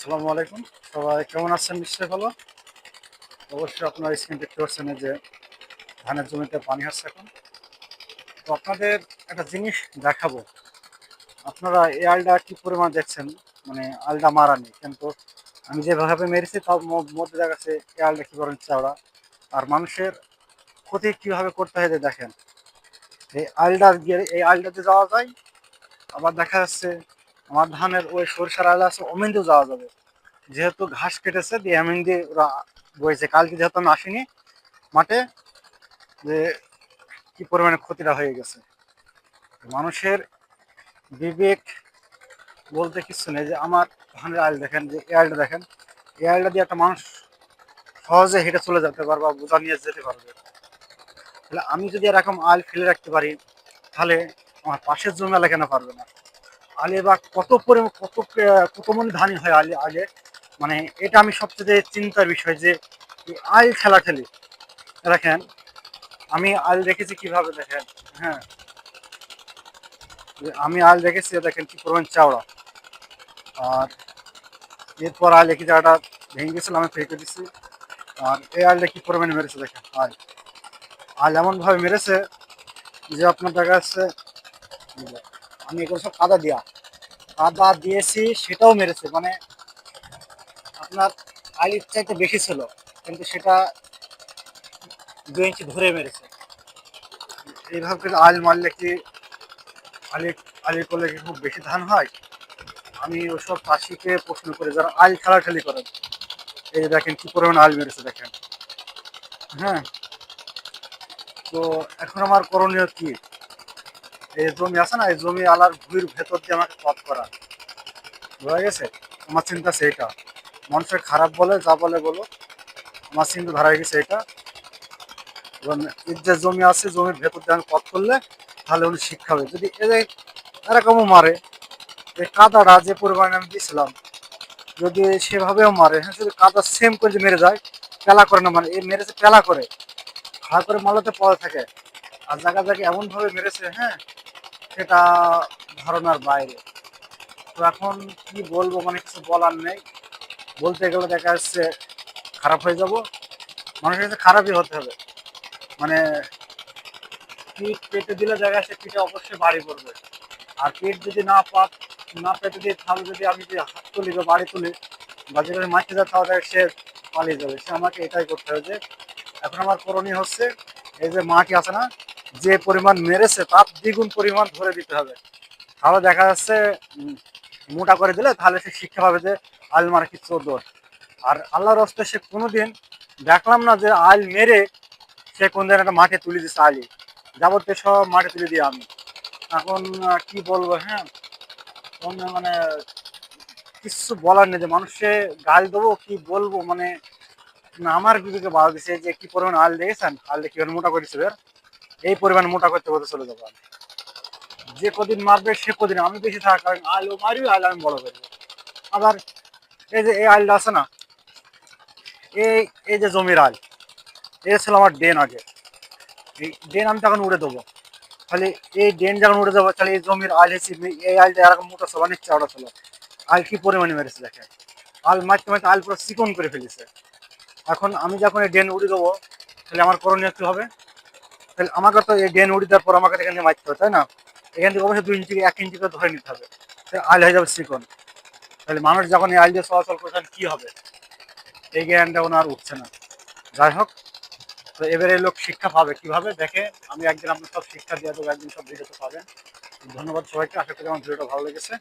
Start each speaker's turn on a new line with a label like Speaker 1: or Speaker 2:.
Speaker 1: আসসালামু আলাইকুম। সবাই কেমন আছেন? নিশ্চয়ই ভালো। অবশ্যই আপনার স্ক্রিন দেখতে পাচ্ছেন যে ধানের জমিতে পানি আসছে এখন। তো আপনাদের একটা জিনিস দেখাবো। আপনারা এই আলটা কি পরিমাণ দেখছেন? মানে আলটা মারানি কিন্তু আমি যেভাবে মেরেছি, তার মধ্যে দেখা যাচ্ছে এই আলটা কি করেন চাওড়া। আর মানুষের ক্ষতি কীভাবে করতে হয় যে দেখেন। এই আলটা গিয়ে, এই আলটাতে যাওয়া যায়। আবার দেখা যাচ্ছে আমার ধানের ওই সরিষার আল আছে ওমেন দিয়েও যাওয়া যাবে। যেহেতু ঘাস কেটেছে, দিয়ে এমন দিয়ে ওরা বয়েছে কালকে যেহেতু আমি আসিনি মাঠে, যে কি পরিমাণে ক্ষতিটা হয়ে গেছে। মানুষের বিবেক বলতে কিছু নেই, যে আমার ধানের আল দেখেন, যে আলটা দেখেন আলটা দিয়ে একটা মানুষ সহজে হেঁটে চলে যেতে পারবে বা বোঝা নিয়ে যেতে পারবে। তাহলে আমি যদি এরকম আল ফেলে রাখতে পারি, তাহলে আমার পাশের জমি আলা কেন পারবে না? আলে বা কত পরিমাণ কত কত মন ধানই হয় আলে আলে? মানে এটা আমি সবচেয়ে চিন্তার বিষয় যে আল খেলা খেলি। দেখেন, আমি আল দেখেছি কীভাবে দেখেন? হ্যাঁ। আমি আল দেখেছি, দেখেন কি পরিমাণ চাওড়া। আর এরপর আল একই জায়গাটা ভেঙে গেছিল, আমি ফেঁকে দিছি। আর এই আলটা কি পরিমাণে মেরেছে দেখেন? আল। আল এমনভাবে মেরেছে যে আপনার দেখা যাচ্ছে আমি এগুলো সব কাদা দেওয়া কাদা দিয়েছি, সেটাও মেরেছে। মানে আপনার আলির চাইতে বেশি ছিল, কিন্তু সেটা দু ইঞ্চি ধরে মেরেছে। এইভাবে কিন্তু আল মারলে কি আলি আলি করলে কি খুব বেশি ধান হয়? আমি ওসব চাষিকে প্রশ্ন করি, যারা আল খেলাঠেলি করেন, এই দেখেন কি পরিমাণ আল মেরেছে, দেখেন। হ্যাঁ? তো এখন আমার করণীয় কি? এই জমি আছে না, এই জমি আলার ভুঁইর ভেতর দিয়ে আমাকে পথ করা। বোঝা গেছে? আমার চিন্তা সেইটা। মানুষের খারাপ বলে, যা বলে বলো। আমার চিন্তা ধারা গেছে এটা। যে জমি আছে, জমির ভেতর দিয়ে আমি পথ করলে তাহলে উনি শিক্ষা হবে। যদি এরকমও মারে, এই কাদাটা যে পরিমাণে আমি দিয়েছিলাম যদি সেভাবেও মারে হ্যাঁ যদি কাদা সেম করে মেরে যায়, পেলা করে না মানে এই মেরেছে, পেলা করে। খাড়া করে মালাতে পড়ে থাকে। আর জায়গা জায়গায় এমনভাবে মেরেছে হ্যাঁ সেটা ধারণার বাইরে। তো এখন কি বলব মানে কিছু বলার নেই। বলতে গেলে দেখা যাচ্ছে খারাপ হয়ে যাব। মানুষের কাছে খারাপই হতে হবে। মানে পিঠ পেটে দিলে দেখা যাচ্ছে পিঠে অবশ্যই বাড়ি পড়বে। আর পেট যদি না পাত না পেটে দিয়ে তাহলে যদি আমি যদি হাত তুলি বা বাড়ি তুলি বা যেখানে মারতে যায় তাহলে সে পালিয়ে যাবে। সে আমাকে এটাই করতে হবে যে এখন আমার করণীয় হচ্ছে, এই যে মাটি আছে না যে পরিমাণ মেরেছে তার দ্বিগুণ পরিমাণ ধরে দিতে হবে। তাহলে দেখা যাচ্ছে মোটা করে দিলে তাহলে সে শিক্ষা পাবে যে আল মারা কি চোদ্দোর আর আল্লাহর রস্তে সে কোনোদিন দেখলাম না যে আল মেরে সে কোনদিন একটা মাঠে তুলে দিচ্ছে আলি যাবতীয় সব মাঠে তুলে দিই আমি। এখন কি বলব হ্যাঁ? কোন মানে কিছু বলার নেই যে মানুষে গাল দেবো কি বলব মানে আমার বিবেকে বাধা দিছে যে কি পরিমাণ আল দেখেছেন? আল দেখে মোটা করেছে বের? এই পরিমাণ মোটা করতে করতে চলে যাব যে কদিন মারবে সে কদিন আমি বেশি থাকা, কারণ আল ও মারবি আল আমি বড় করব আবার এই যে এই আলটা আছে না, এই এই যে জমির আল, এই ছিল আমার ডেন আগে। এই ডেন আমি তখন উড়ে দেবো। তাহলে এই ডেন যখন উড়ে যাব তাহলে এই জমির আল এসে এই আলটা এরকম মোটা ছিল অনেক চওড়া ছিল আল কি পরিমাণে মেরেছে দেখেন। আল মারতে মারতে আল পুরো চিকন করে ফেলেছে। এখন আমি যখন এই ডেন উড়ে দেবো, তাহলে আমার করণীয় কি হবে? তাহলে আমাকে তো এই ডেন উড়ে দেওয়ার পর আমাকে এখান থেকে মারতে হবে, তাই না? এখান থেকে অবশ্যই দুই ইঞ্চি এক ইঞ্চি করে ধরে নিতে হবে। আল হয়ে যাবে চিকন তাহলে মানুষ যখন এই আল দিয়ে চলাচল করে তাহলে কী হবে? এই জ্ঞানটা ওনার উঠছে না। যাই হোক, তো এবারে লোক শিক্ষা পাবে কীভাবে? দেখে আমি একদিন আপনার সব শিক্ষা দিয়ে দেবো, একদিন সব ভিডিওতে পাবেন। ধন্যবাদ সবাইকে, আশা করি আমার ভিডিওটা ভালো লেগেছে।